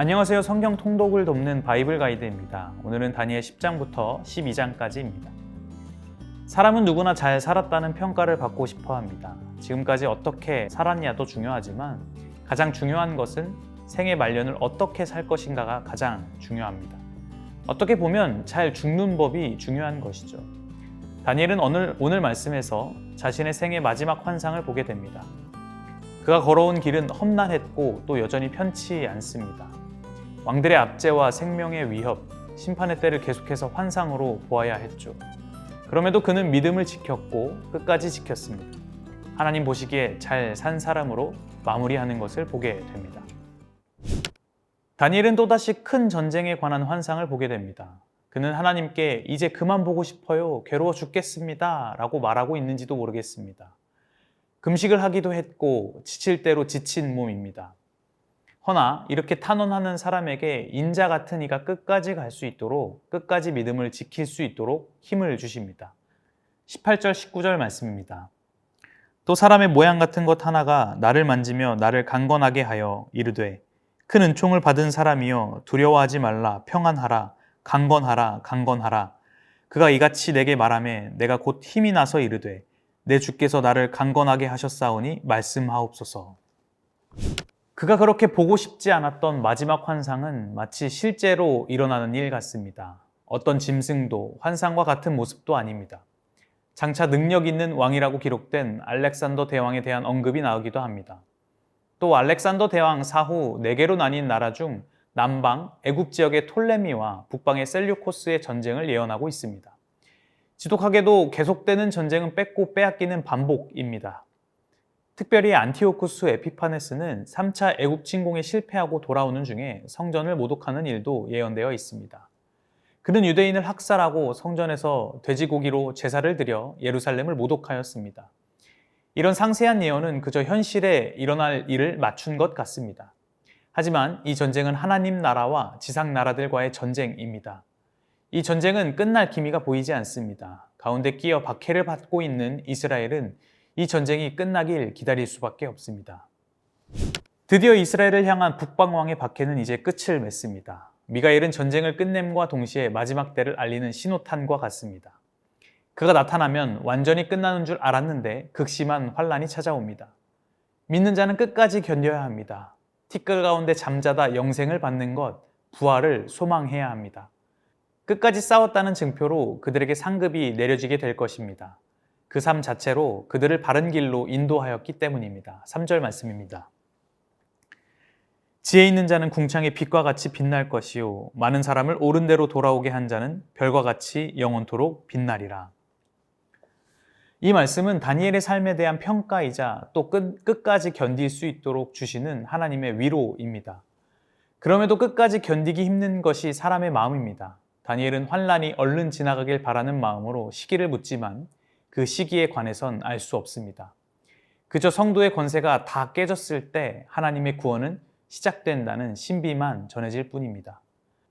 안녕하세요. 성경 통독을 돕는 바이블 가이드입니다. 오늘은 다니엘 10장부터 12장까지입니다. 사람은 누구나 잘 살았다는 평가를 받고 싶어 합니다. 지금까지 어떻게 살았냐도 중요하지만 가장 중요한 것은 생의 말년을 어떻게 살 것인가가 가장 중요합니다. 어떻게 보면 잘 죽는 법이 중요한 것이죠. 다니엘은 오늘, 오늘 말씀에서 자신의 생의 마지막 환상을 보게 됩니다. 그가 걸어온 길은 험난했고 또 여전히 편치 않습니다. 왕들의 압제와 생명의 위협, 심판의 때를 계속해서 환상으로 보아야 했죠. 그럼에도 그는 믿음을 지켰고 끝까지 지켰습니다. 하나님 보시기에 잘 산 사람으로 마무리하는 것을 보게 됩니다. 다니엘은 또다시 큰 전쟁에 관한 환상을 보게 됩니다. 그는 하나님께 이제 그만 보고 싶어요. 괴로워 죽겠습니다. 라고 말하고 있는지도 모르겠습니다. 금식을 하기도 했고 지칠 대로 지친 몸입니다. 허나 이렇게 탄원하는 사람에게 인자 같은 이가 끝까지 갈 수 있도록 끝까지 믿음을 지킬 수 있도록 힘을 주십니다. 18절 19절 말씀입니다. 또 사람의 모양 같은 것 하나가 나를 만지며 나를 강건하게 하여 이르되 큰 은총을 받은 사람이여 두려워하지 말라 평안하라 강건하라 강건하라 그가 이같이 내게 말하매 내가 곧 힘이 나서 이르되 내 주께서 나를 강건하게 하셨사오니 말씀하옵소서. 그가 그렇게 보고 싶지 않았던 마지막 환상은 마치 실제로 일어나는 일 같습니다. 어떤 짐승도 환상과 같은 모습도 아닙니다. 장차 능력 있는 왕이라고 기록된 알렉산더 대왕에 대한 언급이 나오기도 합니다. 또 알렉산더 대왕 사후 네 개로 나뉜 나라 중 남방 애굽 지역의 톨레미와 북방의 셀류코스의 전쟁을 예언하고 있습니다. 지독하게도 계속되는 전쟁은 뺏고 빼앗기는 반복입니다. 특별히 안티오쿠스 에피파네스는 3차 애굽 침공에 실패하고 돌아오는 중에 성전을 모독하는 일도 예언되어 있습니다. 그는 유대인을 학살하고 성전에서 돼지고기로 제사를 드려 예루살렘을 모독하였습니다. 이런 상세한 예언은 그저 현실에 일어날 일을 맞춘 것 같습니다. 하지만 이 전쟁은 하나님 나라와 지상 나라들과의 전쟁입니다. 이 전쟁은 끝날 기미가 보이지 않습니다. 가운데 끼어 박해를 받고 있는 이스라엘은 이 전쟁이 끝나길 기다릴 수밖에 없습니다. 드디어 이스라엘을 향한 북방왕의 박해는 이제 끝을 맺습니다. 미가엘은 전쟁을 끝냄과 동시에 마지막 때를 알리는 신호탄과 같습니다. 그가 나타나면 완전히 끝나는 줄 알았는데 극심한 환란이 찾아옵니다. 믿는 자는 끝까지 견뎌야 합니다. 티끌 가운데 잠자다 영생을 받는 것, 부활을 소망해야 합니다. 끝까지 싸웠다는 증표로 그들에게 상급이 내려지게 될 것입니다. 그 삶 자체로 그들을 바른 길로 인도하였기 때문입니다. 3절 말씀입니다. 지혜 있는 자는 궁창의 빛과 같이 빛날 것이요 많은 사람을 옳은 대로 돌아오게 한 자는 별과 같이 영원토록 빛나리라. 이 말씀은 다니엘의 삶에 대한 평가이자 또 끝, 끝까지 견딜 수 있도록 주시는 하나님의 위로입니다. 그럼에도 끝까지 견디기 힘든 것이 사람의 마음입니다. 다니엘은 환란이 얼른 지나가길 바라는 마음으로 시기를 묻지만 그 시기에 관해선 알 수 없습니다. 그저 성도의 권세가 다 깨졌을 때 하나님의 구원은 시작된다는 신비만 전해질 뿐입니다.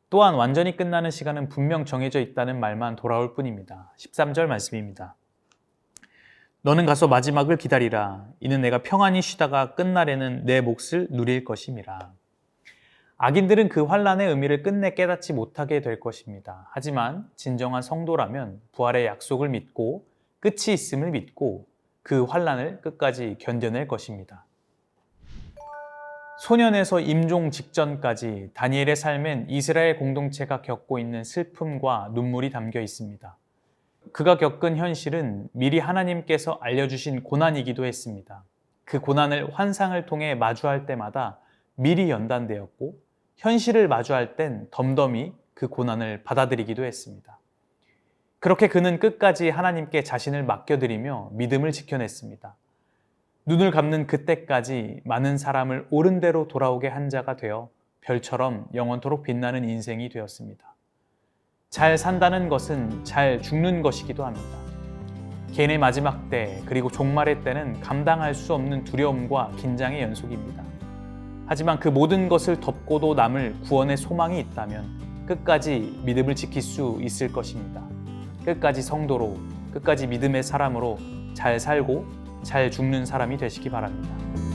또한 완전히 끝나는 시간은 분명 정해져 있다는 말만 돌아올 뿐입니다. 13절 말씀입니다. 너는 가서 마지막을 기다리라. 이는 내가 평안히 쉬다가 끝날에는 내 몫을 누릴 것임이라. 악인들은 그 환란의 의미를 끝내 깨닫지 못하게 될 것입니다. 하지만 진정한 성도라면 부활의 약속을 믿고 끝이 있음을 믿고 그 환란을 끝까지 견뎌낼 것입니다. 소년에서 임종 직전까지 다니엘의 삶엔 이스라엘 공동체가 겪고 있는 슬픔과 눈물이 담겨 있습니다. 그가 겪은 현실은 미리 하나님께서 알려주신 고난이기도 했습니다. 그 고난을 환상을 통해 마주할 때마다 미리 연단되었고 현실을 마주할 땐 덤덤히 그 고난을 받아들이기도 했습니다. 그렇게 그는 끝까지 하나님께 자신을 맡겨드리며 믿음을 지켜냈습니다. 눈을 감는 그때까지 많은 사람을 옳은 대로 돌아오게 한 자가 되어 별처럼 영원토록 빛나는 인생이 되었습니다. 잘 산다는 것은 잘 죽는 것이기도 합니다. 개인의 마지막 때 그리고 종말의 때는 감당할 수 없는 두려움과 긴장의 연속입니다. 하지만 그 모든 것을 덮고도 남을 구원의 소망이 있다면 끝까지 믿음을 지킬 수 있을 것입니다. 끝까지 성도로, 끝까지 믿음의 사람으로 잘 살고 잘 죽는 사람이 되시기 바랍니다.